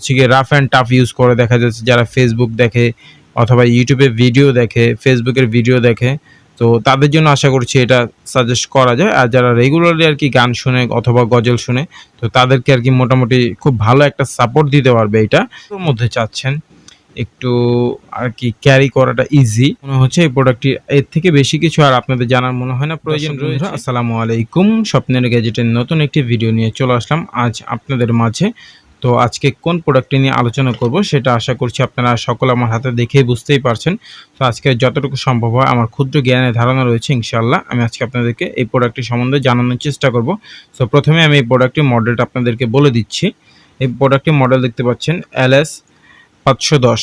হচ্ছে গিয়ে rough and tough use করে দেখা যাচ্ছে যারা ফেসবুক দেখে অথবা ইউটিউবে ভিডিও দেখে ফেসবুকের ভিডিও দেখে তো তাদের জন্য আশা করছি এটা সাজেস্ট করা যায়। আর যারা রেগুলারলি আর কি গান শুনে অথবা গজল শুনে তো তাদেরকে আর কি মোটামুটি খুব ভালো একটা সাপোর্ট দিতে পারবে এটা। ওর মধ্যে চাচ্ছেন একটু আর কি ক্যারি করাটা ইজি মনে হচ্ছে এই প্রোডাক্টটি এর থেকে বেশি কিছু আর আপনাদের জানার মনে হয় না প্রয়োজন রয়েছে। আসসালামু আলাইকুম স্বপ্নের গ্যাজেটের নতুন একটি ভিডিও নিয়ে চলে আসলাম। আজ আপনাদের মাঝে তো আজকে কোন প্রোডাক্টটি নিয়ে আলোচনা করব সেটা আশা করছি আপনারা সকল আমার হাতে দেখেই বুঝতেই পারছেন। তো আজকে যতটুকু সম্ভব হয় আমার ক্ষুদ্র জ্ঞানের ধারণা রয়েছে ইনশাআল্লাহ। আমি আজকে আপনাদেরকে এই প্রোডাক্টটি সম্বন্ধে জানানোর চেষ্টা করব। তো প্রথমে আমি এই প্রোডাক্টটির মডেলটা আপনাদেরকে বলে দিচ্ছি। এই প্রোডাক্টটির মডেল দেখতে পাচ্ছেন এল এস পাঁচশো দশ।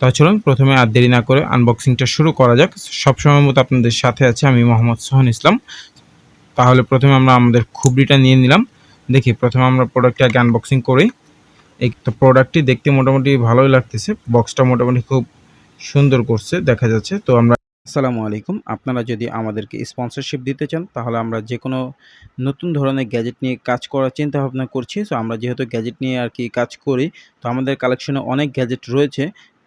তা চলুন প্রথমে আর দেরি না করে আনবক্সিংটা শুরু করা যাক। সবসময় মতো আপনাদের সাথে আছে আমি মোহাম্মদ সোহান ইসলাম। তাহলে প্রথমে আমরা আমাদের খুবরিটা নিয়ে নিলাম। দেখি, প্রথমে আমরা প্রোডাক্টটি আগে আনবক্সিং করি। এই প্রোডাক্টটি দেখতে মোটামুটি ভালোই লাগতেছে। বক্সটা মোটামুটি খুব সুন্দর করছে, দেখা যাচ্ছে। তো আমরা আসসালামু আলাইকুম। আপনারা যদি আমাদেরকে স্পন্সরশিপ দিতে চান, তাহলে আমরা যে কোনো নতুন ধরনের গ্যাজেট নিয়ে কাজ করার চিন্তা ভাবনা করছি। তো আমরা যেহেতু গ্যাজেট নিয়ে আর কি কাজ করি, তো আমাদের কালেকশনে অনেক গ্যাজেট রয়েছে।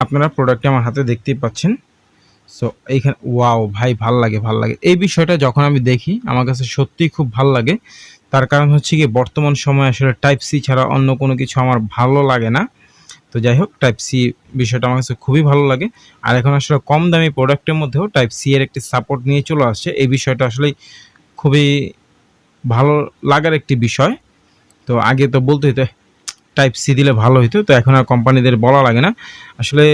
আপনারা প্রোডাক্টটি আমার হাতে দেখতেই পাচ্ছেন। সো এইখানে ওয়াও ভাই, ভালো লাগে ভালো লাগে। এই বিষয়টা যখন আমি দেখি, আমার কাছে সত্যিই খুব ভালো লাগে। তার কারণ হচ্ছে কি, বর্তমান সময়ে আসলে টাইপ সি ছাড়া অন্য কোনো কিছু আমার ভালো লাগে না। তো যাই হোক টাইপ সি বিষয়টা আমার কাছে খুবই ভালো লাগে। আর এখন আসলে কম দামি প্রোডাক্টের মধ্যেও টাইপ সি এর একটি সাপোর্ট নিয়ে চলে আসছে। এই বিষয়টা আসলে খুবই ভালো লাগার একটি বিষয়। তো আগে তো বলতে হতো টাইপ সি দিলে ভালো হতো তো এখন আর কোম্পানিদের বলা লাগে না। আসলে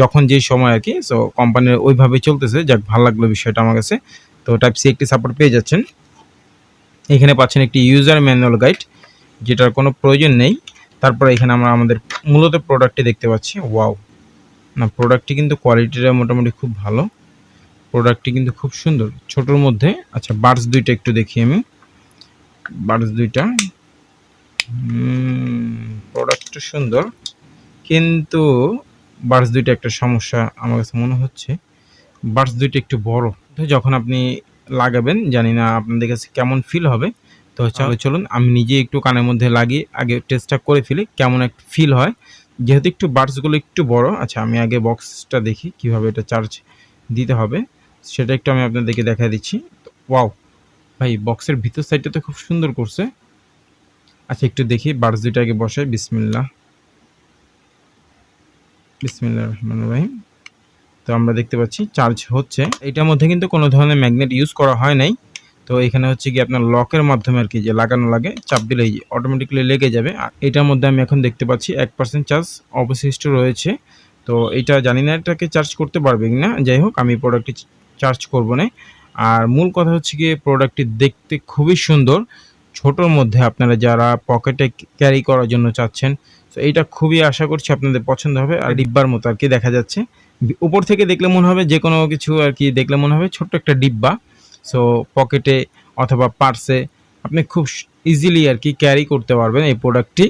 যখন যে সময় আর কি সো কোম্পানির ওইভাবে চলতেছে, যাক ভালো লাগল বিষয়টা আমার কাছে। তো টাইপ সি একটি সাপোর্ট পেয়ে যাচ্ছেন। এখানে পাচ্ছেন একটি ইউজার ম্যানুয়াল গাইড যেটার কোনো প্রয়োজন নেই। তারপরে এখানে আমরা আমাদের মূলত প্রোডাক্টটি দেখতে পাচ্ছি। ওয়াও না প্রোডাক্টটি কিন্তু কোয়ালিটিটা মোটামুটি খুব ভালো। প্রোডাক্টটি কিন্তু খুব সুন্দর। ছোটোর মধ্যে আচ্ছা বার্ডস দুইটা একটু দেখি আমি। বার্ডস দুইটা। প্রোডাক্টটা সুন্দর কিন্তু বার্ডস দুইটা একটা সমস্যা আমার কাছে মনে হচ্ছে। বার্ডস দুইটা একটু বড়। তো যখন আপনি লাগাবেন জানি না আপনাদের কাছে কেমন ফিল হবে তো চলো চলুন আমি নিজে একটু কানের মধ্যে লাগিয়ে আগে টেস্টটা করে ফেলি কেমন একটা ফিল হয়। যেহেতু একটু বার্ডসগুলো একটু বড় আচ্ছা আমি আগে বক্সটা দেখি কীভাবে এটা চার্জ দিতে হবে। সেটা একটু আমি আপনাদেরকে দেখা দিচ্ছি। ওয়াও ভাই বক্সের ভিতর সাইডটা তো খুব সুন্দর করছে। আচ্ছা একটু দেখি বার্স দুইটা আগে বসাই বিসমিল্লা বিসমিল্লা রহমান রহিম। তো আমরা দেখতে পাচ্ছি, চার্জ হচ্ছে, এটার মধ্যে কিন্তু কোনো ধরনের ম্যাগনেট ইউজ করা হয় নাই। তো এখানে হচ্ছে কি আপনার লকের মাধ্যমে আর কি যে লাগানো লাগে, চাপ দিলেই অটোমেটিকলি লেগে যাবে। আর এটার মধ্যে আমি এখন দেখতে পাচ্ছি, এক পার্সেন্ট চার্জ অবশিষ্ট রয়েছে। তো এটা জানি না এটাকে চার্জ করতে পারবে কি না যাই হোক, আমি প্রোডাক্টটি চার্জ করব না। আর মূল কথা হচ্ছে গিয়ে প্রোডাক্টটি দেখতে খুবই সুন্দর। ছোটোর মধ্যে আপনারা যারা পকেটে ক্যারি করার জন্য চাচ্ছেন, তো এইটা খুবই আশা করছি আপনাদের পছন্দ হবে আর ডিব্বার মতো আর কি দেখা যাচ্ছে। উপর থেকে দেখলে মনে হবে যে কোনো কিছু আর কি দেখলে মনে হবে ছোট্ট একটা ডিব্বা। সো পকেটে অথবা পার্সে আপনি খুব ইজিলি আর কি ক্যারি করতে পারবেন এই প্রোডাক্টটি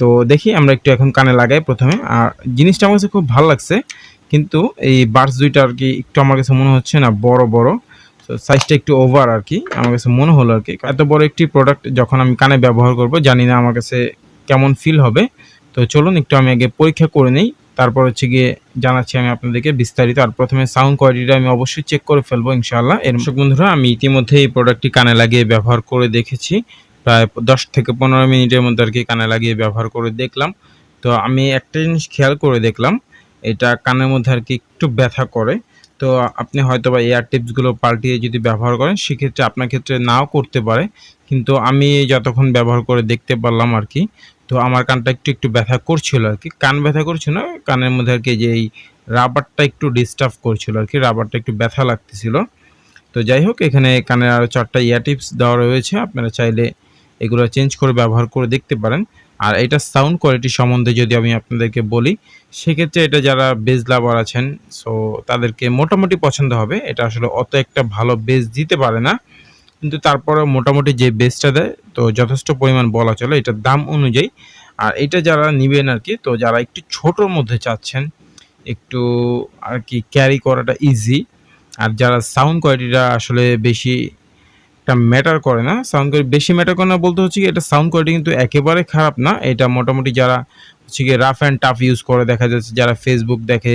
তো দেখি আমরা একটু এখন কানে লাগাই প্রথমে। আর জিনিসটা আমার কাছে খুব ভালো লাগছে, কিন্তু এই বার্স দুইটা আর কি একটু আমার কাছে মনে হচ্ছে না বড় বড়। তো সাইজটা একটু ওভার আর কি আমার কাছে মনে হলো আর কি এত বড় একটি প্রোডাক্ট যখন আমি কানে ব্যবহার করব, জানি না আমার কাছে কেমন ফিল হবে। তো চলুন, একটু আমি আগে পরীক্ষা করে নেই। তারপর হচ্ছে গিয়ে জানাচ্ছি আমি আপনাদেরকে বিস্তারিত। আর প্রথমে সাউন্ড কোয়ালিটিটা আমি অবশ্যই চেক করে ফেলব, ইনশাআল্লাহ। এর বন্ধুরা, আমি ইতিমধ্যে এই প্রোডাক্টটি কানে লাগিয়ে ব্যবহার করে দেখেছি। প্রায় দশ থেকে পনেরো মিনিটের মধ্যে আর কি কানে লাগিয়ে ব্যবহার করে দেখলাম। তো আমি একটা জিনিস খেয়াল করে দেখলাম, এটা কানের মধ্যে আর কি একটু ব্যথা করে। তো আপনি হয়তো বা এয়ার টিপসগুলো পাল্টিয়ে যদি ব্যবহার করেন, সেক্ষেত্রে আপনার ক্ষেত্রে নাও করতে পারে। কিন্তু আমি যতক্ষণ ব্যবহার করে দেখতে পারলাম আর কি, তো আমার কানটা একটু একটু ব্যথা করছিল আর কি। কান ব্যথা করছিল না, কানের মধ্যে আর কি যে এই রাবারটা একটু ডিস্টার্ব করছিল আর কি, রাবারটা একটু ব্যথা লাগতেছিল। তো যাই হোক, এখানে কানের আরও চারটা ইয়ার টিপস দেওয়া রয়েছে, আপনারা চাইলে এগুলো চেঞ্জ করে ব্যবহার করে দেখতে পারেন। আর এটা সাউন্ড কোয়ালিটি সম্বন্ধে যদি আমি আপনাদেরকে বলি, সেক্ষেত্রে এটা যারা বেজ লাভার আছেন সো তাদেরকে মোটামুটি পছন্দ হবে। এটা আসলে অত একটা ভালো বেজ দিতে পারে না, কিন্তু তারপরে মোটামুটি যে বেজটা দেয়, তো যথেষ্ট পরিমাণ বলা চলে এটার দাম অনুযায়ী। আর এটা যারা নেবেন আর কি, তো যারা একটু ছোটোর মধ্যে চাচ্ছেন, একটু আর কি ক্যারি করাটা ইজি আর যারা সাউন্ড কোয়ালিটিটা আসলে বেশি একটা ম্যাটার করে না সাউন্ড কোয়ালিটি বেশি ম্যাটার করে না বলতে হচ্ছে কি, এটা সাউন্ড কোয়ালিটি কিন্তু একেবারে খারাপ না। এটা মোটামুটি যারা হচ্ছে কি রাফ অ্যান্ড টাফ ইউজ করে, দেখা যাচ্ছে যারা ফেসবুক দেখে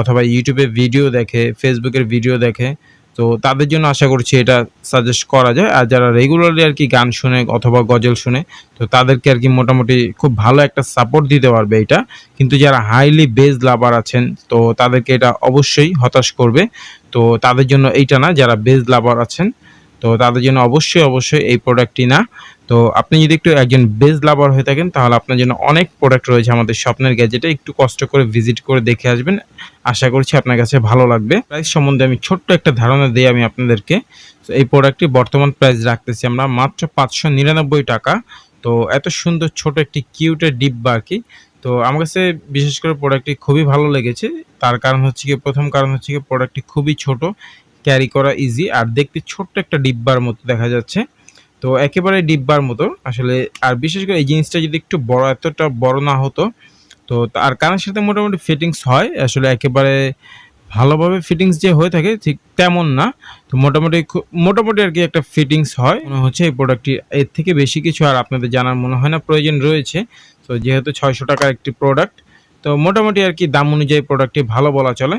অথবা ইউটিউবে ভিডিও দেখে ফেসবুকের ভিডিও দেখে, তো তাদের জন্য আশা করছি এটা সাজেস্ট করা যায়। আর যারা রেগুলারলি আর কি গান শুনে অথবা গজল শুনে, তো তাদেরকে আর কি মোটামুটি খুব ভালো একটা সাপোর্ট দিতে পারবে এটা। কিন্তু যারা হাইলি বেজ লাভার আছেন, তো তাদেরকে এটা অবশ্যই হতাশ করবে। তো তাদের জন্য এইটা না, যারা বেজ লাভার আছেন তো তাদের জন্য অবশ্যই অবশ্যই এই প্রোডাক্টটি না। তো আপনি যদি একটু একজন বেজ লাভার হয়ে থাকেন, তাহলে আপনার জন্য অনেক প্রোডাক্ট রয়েছে আমাদের স্বপ্নের গ্যাজেটে একটু কষ্ট করে ভিজিট করে দেখে আসবেন। আশা করছি আপনার কাছে ভালো লাগবে। প্রাইস সম্বন্ধে আমি ছোট্ট একটা ধারণা দিই আমি আপনাদেরকে। তো এই প্রোডাক্টটি বর্তমান প্রাইস রাখতেছি আমরা মাত্র পাঁচশো নিরানব্বই টাকা। তো এত সুন্দর ছোট একটি কিউটের ডিব্বা আর কি। তো আমার কাছে বিশেষ করে প্রোডাক্টটি খুবই ভালো লেগেছে। তার কারণ হচ্ছে কি, প্রথম কারণ হচ্ছে কি প্রোডাক্টটি খুবই ছোট। ক্যারি করা ইজি আর দেখতে ছোট্ট একটা ডিব্বার মতো দেখা যাচ্ছে। তো একেবারে ডিব্বার মতো। আসলে, আর বিশেষ করে এই জিনিসটা যদি একটু বড়, এতটা বড় না হতো, তো আর কানের সাথে মোটামুটি ফিটিংস হয়। আসলে একেবারে ভালোভাবে ফিটিংস যে হয়ে থাকে, ঠিক তেমন না। তো মোটামুটি মোটামুটি আর কি একটা ফিটিংস হয়। মনে হচ্ছে এই প্রোডাক্টটি এর থেকে বেশি কিছু আর আপনাদের জানার মনে হয় না, প্রয়োজন রয়েছে। তো যেহেতু ছয়শো টাকার একটি প্রোডাক্ট তো মোটামুটি আর কি দাম অনুযায়ী প্রোডাক্টটি ভালো বলা চলে।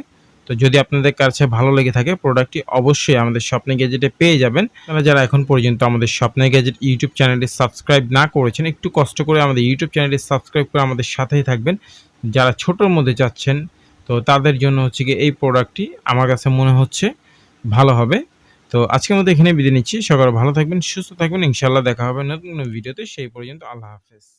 তো যদি আপনাদের কাছে ভালো লেগে থাকে প্রোডাক্টটি অবশ্যই আমাদের স্বপ্নে গ্যাজেটে পেয়ে যাবেন। আপনারা যারা এখন পর্যন্ত আমাদের স্বপ্নে গ্যাজেট ইউটিউব চ্যানেলটি সাবস্ক্রাইব না করেছেন, একটু কষ্ট করে আমাদের ইউটিউব চ্যানেলটি সাবস্ক্রাইব করে আমাদের সাথেই থাকবেন। যারা ছোটোর মধ্যে যাচ্ছেন, তো তাদের জন্য হচ্ছে কি এই প্রোডাক্টটি আমার কাছে মনে হচ্ছে ভালো হবে। তো আজকের মধ্যে এখানে বিদায় নিচ্ছি। সকালে ভালো থাকবেন, সুস্থ থাকবেন। ইনশাল্লাহ দেখা হবে নতুন ভিডিওতে। সেই পর্যন্ত আল্লাহ হাফেজ।